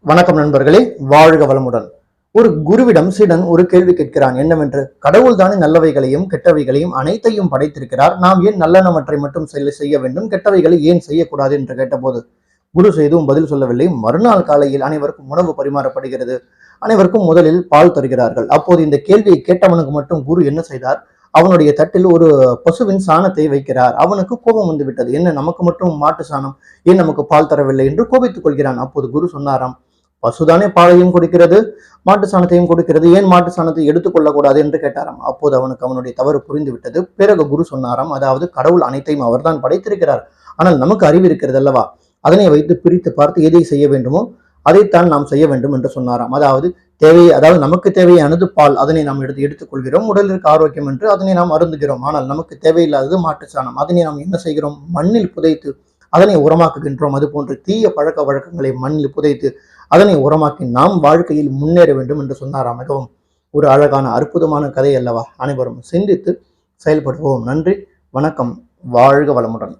வணக்கம் நண்பர்களே வாழ்க வளமுடன். ஒரு குருவிடம் சீடன் ஒரு கேள்வி கேட்கிறான். என்னவென்று? கடவுள் தானே நல்லவைகளையும் கெட்டவைகளையும் அனைத்தையும் படைத்திருக்கிறார். நாம் ஏன் நல்லனவற்றை மட்டும் செய்ய வேண்டும்? கெட்டவைகளை ஏன் செய்யக்கூடாது? என்று கேட்டபோது குரு செய்தும் பதில் சொல்லவில்லை. மறுநாள் காலையில் அனைவருக்கும் உணவு பரிமாறப்படுகிறது. அனைவருக்கும் முதலில் பால் தருகிறார்கள். அப்போது இந்த கேள்வியை கேட்டவனுக்கு மட்டும் குரு என்ன செய்தார்? அவனுடைய தட்டில் ஒரு பசுவின் சாணத்தை வைக்கிறார். அவனுக்கு கோபம் வந்து விட்டது என்ன நமக்கு மட்டும் மாட்டு சாணம்? ஏன் நமக்கு பால் தரவில்லை என்று கோபித்துக் கொள்கிறான். அப்போது குரு சொன்னாராம் பசுதானே பாலையும் கொடுக்கிறது மாட்டு சாணத்தையும் கொடுக்கிறது. ஏன் மாட்டு சாணத்தை எடுத்துக்கொள்ளக்கூடாது என்று கேட்டாராம். அப்போது அவனுக்கு அவனுடைய தவறு புரிந்து விட்டது பிறகு குரு சொன்னாராம் அதாவது கடவுள் அனைத்தையும் அவர்தான் படைத்திருக்கிறார். ஆனால் நமக்கு அறிவு இருக்கிறது அல்லவா? அதனை வைத்து பிரித்து பார்த்து எதை செய்ய வேண்டுமோ அதைத்தான் நாம் செய்ய வேண்டும் என்று சொன்னாராம். அதாவது தேவை அதாவது நமக்கு தேவையானது பால். அதனை நாம் எடுத்து எடுத்துக்கொள்கிறோம். உடலிற்கு ஆரோக்கியம் என்று அதனை நாம் அருந்துகிறோம். ஆனால் நமக்கு தேவையில்லாதது மாட்டு சாணம். அதனை நாம் என்ன செய்கிறோம்? மண்ணில் புதைத்து அதனை உரமாக்குகின்றோம். அது போன்று தீய பழக்க வழக்கங்களை மண்ணில் புதைத்து அதனை உரமாக்கி நாம் வாழ்க்கையில் முன்னேற வேண்டும் என்று சொன்னாராம். மிகவும் ஒரு அழகான அற்புதமான கதை அல்லவா? அனைவரும் சிந்தித்து செயல்படுவோம். நன்றி வணக்கம். வாழ்க வளமுடன்.